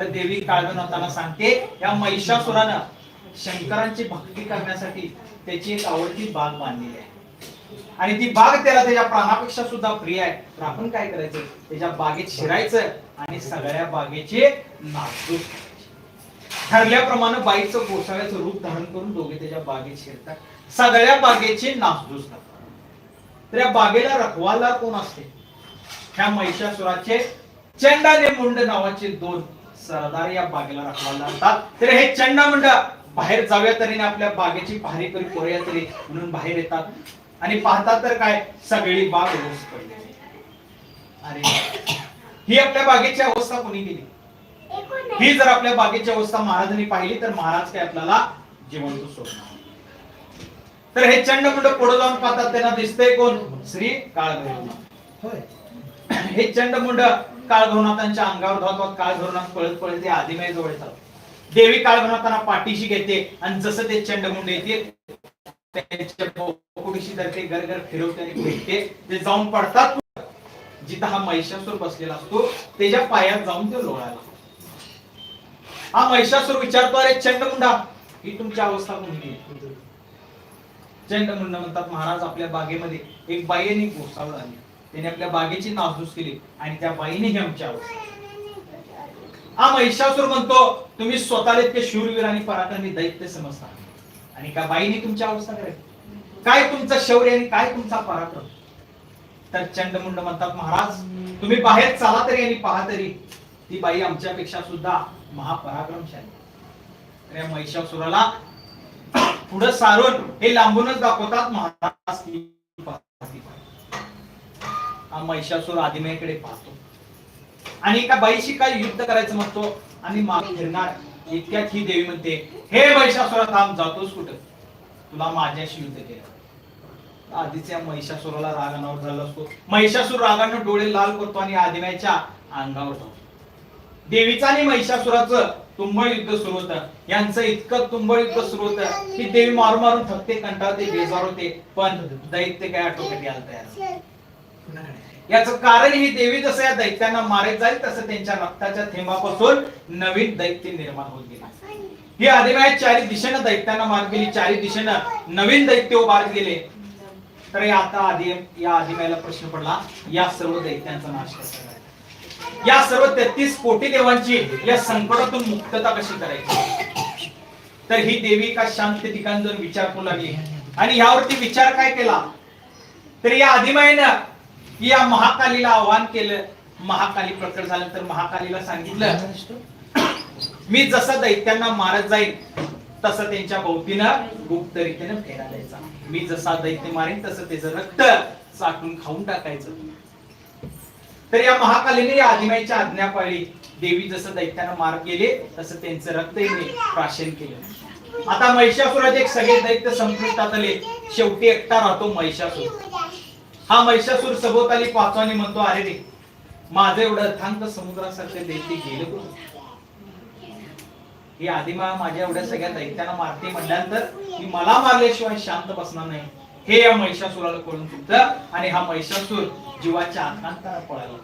तर देवी होताना सांगते या महिषासुरानं शंकरांची भक्ती करण्यासाठी त्याची एक आवडती बाग बांधलेली आहे. आणि ती बाग त्याला त्याच्या प्राणापेक्षा सुद्धा प्रिय आहे. तर आपण काय करायचं? त्याच्या बागेत शिरायचं आणि सगळ्या बागेचे नाचधूस ठरल्याप्रमाणे बाईचं गोसाव्याचं रूप धारण करून दोघे त्याच्या बागेत शिरतात. सगळ्या बागेची नासधूस करतात तर या बागेला रखवाला कोण असते? ह्या महिषासुराचे चंडाने मुंड नावाचे दोन सरदार या बागेला रखवाला असतात तर हे चंडामुंड बाहेर जाऊया तरी आणि आपल्या बागेची पहारी करी करूया तरी म्हणून बाहेर येतात. आणि पाहतात तर काय? सगळी बाग रोज पडली. अरे ही आपल्या बागेची अवस्था कोणी केली? ही जर आपल्या बागेची अवस्था महाराजांनी पाहिली तर महाराज काय आपल्याला जिवंत सोडणार? तर हे चंडमुंड पुढे जाऊन पाहतात त्यांना दिसतंय कोण? श्री काळभैरवनाथ होय. हे चंडमुंड काळभैरवनाथांच्या अंगावर धावतात काळभैरवनाथ पळत पळत ते आदिमाई जवळ येतात. देवी काळभैरवनाथांना पाठीशी घेते आणि जसं ते चंडमुंड येते त्यांच्या पोकुडीशी तर ते फिरवते आणि भेटते ते जाऊन पडतात जिथं हा महिषासूर बसलेला असतो त्याच्या पायात जाऊन ते लोळायला हा महिषासूर विचारतो अरे चंडमुंडा ही तुमची अवस्था कोणती आहे?" चंडमुंड म्हणतात महाराज आपल्या बागेमध्ये एक बाईने गोसावळ आली. त्याने आपल्या बागेची नासधूस केली आणि त्या बाईने ही आमची अवस्था हा महिषासूर म्हणतो तुम्ही स्वतःला इतके शूरवीर आणि पराक्रमी दैत्य समजता. आणि का बाईने तुमची अवस्था करायची काय तुमचं शौर्य आणि काय तुमचा पराक्रम? तर चंडमुंड म्हणतात महाराज तुम्ही बाहेर चाला तरी आणि पहा तरी ती बाई आमच्यापेक्षा सुद्धा महापराक्रमशाली. या महिषासुराला पुढे सारून हे लांबूनच दाखवतात महाराज हा महिषासूर आदिमेकडे पाहतो. आणि एका बाईशी काय युद्ध करायचं म्हणतो? आणि मागे फिरणार. इतक्यात ही देवी म्हणते हे महिषासुरा थांब जातोस कुठं? तुला माझ्याशी युद्ध केलं. आधीच या महिषासुराला रागानावर झाला असतो. महिषासूर रागानं डोळे लाल करतो आणि आदिम्याच्या अंगावर जातो. देवीचं आणि महिषासुराचं तुंबळ युद्ध सुरू होतं. यांचं इतकं तुंबळ युद्ध सुरू होतं की देवी मारून मारून थकते कंटाळते बेजार होते. पण दैत्य काय आटोक्यात यायला तयार याचं कारण ही देवी जसं या दैत्यांना मारत जाईल तसं त्यांच्या रक्ताच्या थेंबापासून नवीन दैत्य निर्माण होत गेला. ही आदिमाया चारी दिशेनं दैत्यांना मारत गेली चारी दिशेनं नवीन दैत्य उभारत गेले. तर आता आधी या आदिमायला प्रश्न पडला या सर्व दैत्यांचा नाश कसा या सर्व तेहतीस कोटी देवांची या संकटातून मुक्तता कशी करायची? तर ही देवी का शांत ठिकाण जाऊन विचार करू लागली. आणि यावरती विचार काय केला? तर या की या महाकालीला आव्हान केलं महाकाली प्रकट झाल्यानंतर महाकालीला सांगितलं मी जसं दैत्यांना मारत जाईल तसं त्यांच्या भोवतीनं गुप्त रीतीनं फेरा द्यायचा. मी जसा दैत्य मारेन तसं त्याचं रक्त चाटून खाऊन टाकायचं. तर या महाकालीने या आदिमाईच्या आज्ञा पाळली देवी जसं दैत्यानं मार केले तसं त्यांचं रक्त प्राशन केलं. आता महिषासुराचे एक सगळे दैत्य संपुष्टात आले. शेवटी एकटा राहतो महिषासूर. हा महिषासूर सभोवताली पाहतो म्हणतो अरे रे माझं एवढं अथांग समुद्रासारखे दैत्य गेले कुठं? ही आदिमा माझ्या एवढ्या सगळ्या दैत्यांना मारते म्हटल्यानंतर मी मला मारल्याशिवाय शांत बसणार नाही. हे या महिषासुराला कळून चुकतं आणि हा महिषासूर जीवाच्या आकांताला पळाला.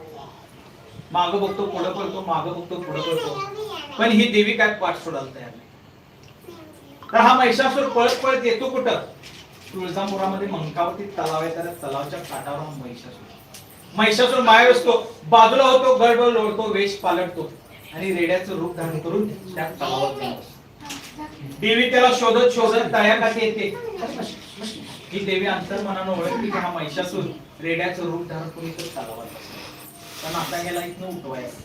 माग बघतो पुढे पळतो माग बघतो पुढे पडतो पण ही देवी काय पाठ सोडायला तयार नाही. तर हा महिषासूर पळत पळत येतो कुठं? तुळजापुरामध्ये मंकावती तलाव आहे त्या तलावाच्या काठावर महिषासूर. महिषासूर माया असतो बाजूला होतो गड लोळतो वेश पालटतो. आणि रेड्याचं रूप धारण करून त्या तलावात देवी. त्याला शोधत शोधत तळ्याकाठी येते. ही देवी अंतर्मनानं ओळखली की हा महिषासूर रेड्याचं रूप धारण करून इथं तलावात. पण आता याला इथनं उठवायचं.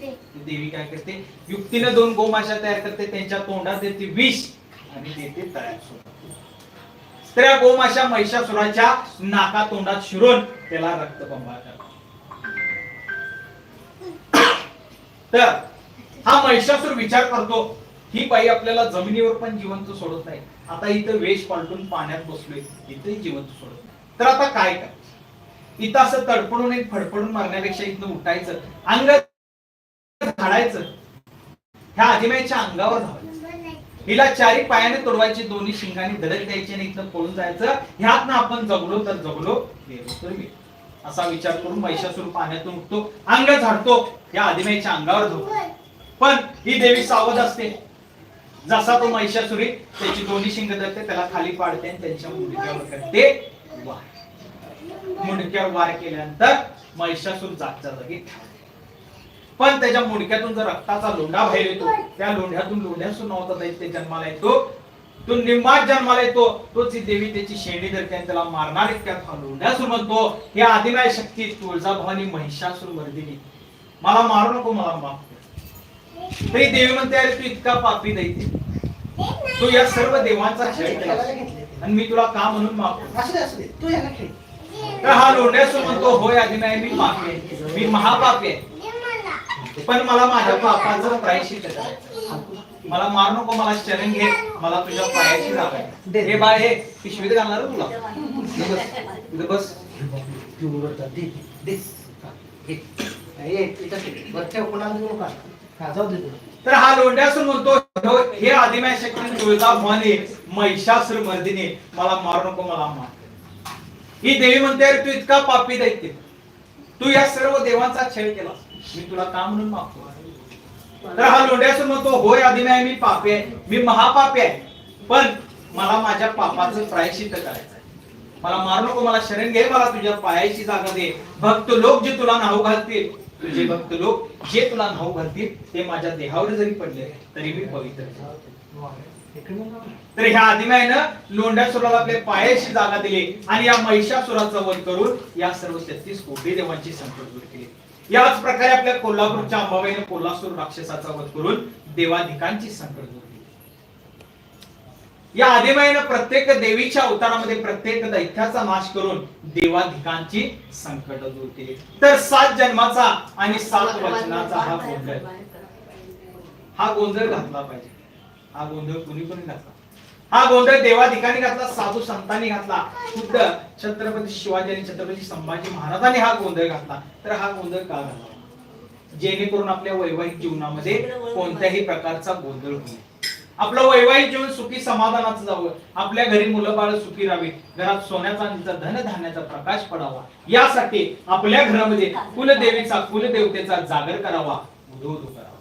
ती देवी काय करते? युक्तीनं दोन गोमाशा तयार करते त्यांच्या तोंडात देते विष आणि देते तळ्यात तर या गोमाशा महिषासुराच्या नाका तोंडात शिरून त्याला रक्तबंबाळ करतात. तर हा महिषासूर विचार करतो ही बाई आपल्याला जमिनीवर पण जिवंत सोडत नाही. आता इथं वेश पालटून पाण्यात बसलोय इथंही जिवंत सोडत नाही. तर आता काय कर इथं असं तडपडून एक फडफडून मारण्यापेक्षा इथं उठायचं अंग झाडायचं ह्या आदिमाईच्या अंगावर धावायचं. हिला चारी पायाने तोडवायची दोन्ही शिंगाने धडक द्यायची आणि इथं पळून जायचं. ह्यातनं आपण जगलो तर जगलो गेलो तर गेलो. असा विचार करून महिषासूर पाण्यातून उठतो. अंग झाडतो या अधिमेच्या अंगावर झोपतो पण ही देवी सावध असते. जसा तो महिषासुरी त्याची दोन्ही शिंग धरते त्याला खाली पाडते आणि त्यांच्या मुंडक्यावर करते वार. मुंडक्यावर वार केल्यानंतर महिषासूर जागच्या जागी पण त्याच्या मुंडक्यातून जर रक्ताचा लोंढा बाहेर येतो त्या लोंढ्यातून लोंढ्यासून नव्हता दैत्य जन्माला येतो. तो निम्मात जन्माला येतो. तोच ही देवी त्याची शेंडी धरते आणि त्याला मारणार इतक्यात लोंढ्यासूर म्हणतो हे आदिनाय शक्ती तुळजाभवानी महिषासूर मर्दिनी मला मारू नको मला माफ कर. तरी देवी म्हणते अरे तू इतका पापी दैत्य. तू या सर्व देवांचा खेळ केला आणि मी तुला का म्हणून माफ असू तू याला खेळ. तर हा लोंढ्यासूर म्हणतो होय आदिनाय मी आहे. मी महापापी आहे. पण मला माझ्या पापाचं प्रायश्चित करायचं मला मार नको मला शरण घे. मला तुझ्या पायाची जागा आहे. हे बाय हे पिशवीत घालणार तुला? बस. तर हा लोंढ्यासून म्हणतो "हो, आदिमाय शक्ती तुळजा भवानी महिषासूर मर्दिनी मला मारू नको मला मार ही देवी म्हणते तू इतका पापी दैत्य. तू या सर्व देवांचा छळ केला मी तुला का म्हणून मागतो? तर हा लोंढ्यासून म्हणतो होय आदिनाय मी पापी आहे. मी महापापी आहे. पण मला माझ्या पापाचं प्रायश्चित करायचं आहे मला मारू नको मला शरण घे मला तुझ्या पायाची जागा दे. भक्त लोक जे तुला नाव घालतील तुझे भक्त लोक जे तुला नाव घालतील ते माझ्या देहावर जरी पडले तरी मी पवित्र तर ह्या आदिमायनं लोंढ्यासुराला आपल्या पायाची जागा दिली आणि या महिषासुराचा वध करून या सर्व तेहतीस कोटी देवांची संकट दूर केली. याच प्रकारे आपल्या कोल्हापूरच्या अंबाबाईने कोल्हासूर राक्षसाचा वध करून देवाधिकांची संकट दूर केली. या आदिमाईनं प्रत्येक देवीच्या अवतारामध्ये प्रत्येक दैत्याचा नाश करून देवाधिकांची संकट दूर केली. तर सात जन्माचा आणि सात वचनाचा हा गोंधळ. हा गोंधळ घातला पाहिजे. हा गोंधळ कुणी कोणी घातला? हा गोंधळ देवाधिकांनी घातला साधू संतांनी घातला. खुद्द छत्रपती शिवाजी आणि छत्रपती संभाजी महाराजांनी हा गोंधळ घातला. तर हा गोंधळ का घातला जेणेकरून आपल्या वैवाहिक जीवनामध्ये कोणत्याही प्रकारचा गोंधळ होऊ नये. आपलं वैवाहिक जीवन सुखी समाधानाचं जावं. आपल्या घरी मुलं बाळ सुखी राहावी. घरात सोन्याचा धन धान्याचा प्रकाश पडावा. यासाठी आपल्या घरामध्ये कुलदेवीचा कुलदेवतेचा जागर करावा. उदो करावा.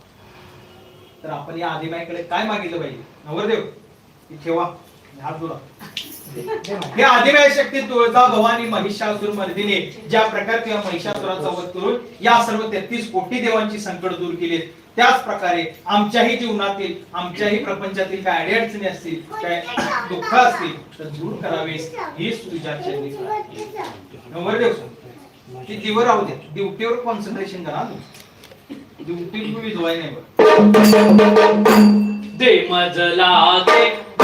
तर आपण या आदिबाईकडे काय मागितलं पाहिजे? नवरदेव? ती ठेवा हात जोडा हे आदिमाय शक्ती तुळजा भवानी महिषासुर मर्दिने ज्या प्रकारे या महिषासुराचा वध करून या सर्व तेहतीस कोटी देवांची संकट दूर केली त्याच प्रकारे आमच्याही जीवनातील आमच्याही प्रपंचातील काय अडीअडचणी असतील काय दुःख असतील तर दूर करावेस हीच तुझ्या नंबर प्रार्थना. नवरदेव ती दिवर राहू दे. ड्युटीवर कॉन्सन्ट्रेशन करा ड्युटी तू विजवाय नाही दे मजला दे.